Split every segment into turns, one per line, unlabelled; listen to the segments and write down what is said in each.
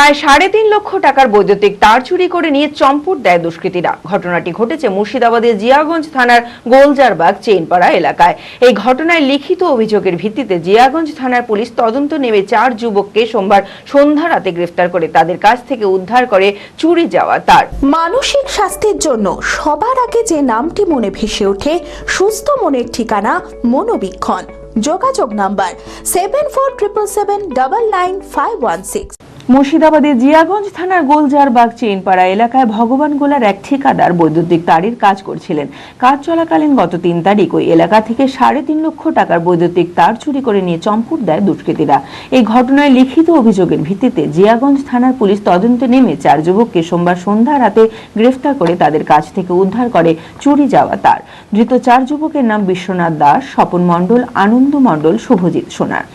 প্রায় সাড়ে তিন লক্ষ টাকার বৈদ্যুতিক তার চুরি করে নিয়ে চম্পট দেয় দুষ্কৃতীরা। ঘটনাটি ঘটেছে মুর্শিদাবাদের জিয়াগঞ্জ থানার গোলজারবাগ চেইনপাড়া এলাকায়। এই ঘটনায় লিখিত অভিযোগের ভিত্তিতে জিয়াগঞ্জ থানার পুলিশ তদন্ত নেমে চার যুবককে সোমবার সন্ধ্যা রাতে গ্রেফতার করে তাদের কাছ থেকে উদ্ধার করে চুরি যাওয়া তার।
মানসিক স্বাস্থ্যের জন্য সবার আগে যে নামটি মনে ভেসে ওঠে, সুস্থ মনের ঠিকানা মনোবীক্ষণ। যোগাযোগ number seven four triple seven double nine five one six
মুর্শিদাবাদের জিয়াগঞ্জ থানার গোলজারবাগ চেইনপাড়া এলাকায় ভগবান গোলার এক ঠিকাদার বৈদ্যুতিক তারের কাজ করছিলেন। কাজ চলাকালীন গত তিন তারিখ ওই এলাকা থেকে সাড়ে তিন লক্ষ টাকার বৈদ্যুতিক তার চুরি করে নিয়ে চম্পট দেয় দুষ্কৃতীরা। এই ঘটনায় লিখিত অভিযোগের ভিত্তিতে জিয়াগঞ্জ থানার পুলিশ তদন্তে নেমে চার যুবককে সোমবার সন্ধ্যা রাতে গ্রেফতার করে তাদের কাছ থেকে উদ্ধার করে চুরি যাওয়া তার। ধৃত চার যুবকের নাম বিশ্বনাথ দাস, স্বপন মণ্ডল, আনন্দ মণ্ডল, শুভজিৎ সোনার।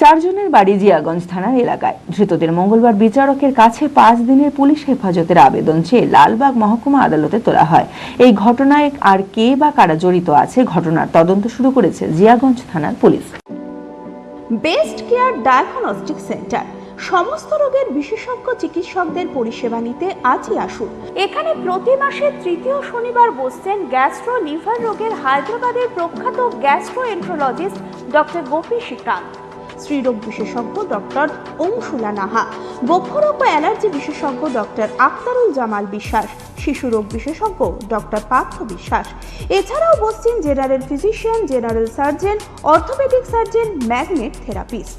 চারজনের বাড়ি জিয়াগঞ্জ থানার এলাকায়। ধৃতদের মঙ্গলবার বিচারকের কাছে পাঁচ দিনের পুলিশ হেফাজতের আবেদন চেয়ে লালবাগ মহকুমা আদালতে তোলা হয়। এই ঘটনায় আর কে বা কারা জড়িত আছে ঘটনার তদন্ত শুরু করেছে জিয়াগঞ্জ থানার police.
Best care diagnostic centre. সমস্ত রোগের বিশেষজ্ঞ চিকিৎসকদের পরিষেবা নিতে আজই আসুন। এখানে প্রতি মাসে তৃতীয় শনিবার বসছেন গ্যাস্ট্রো লিভার রোগের হায়দ্রাবাদের প্রখ্যাত gastroenterologist doctor Gopi Srikanth. স্ত্রীরোগ বিশেষজ্ঞ ডক্টর অংশুলা নাহা বক্ষরোগ অ্যালার্জি বিশেষজ্ঞ ডক্টর আক্তারুল জামাল বিশ্বাস শিশুরোগ বিশেষজ্ঞ ডক্টর পার্থ বিশ্বাস। এছাড়াও বসছেন general physician, general surgeon, orthopaedic surgeon, magnet therapist.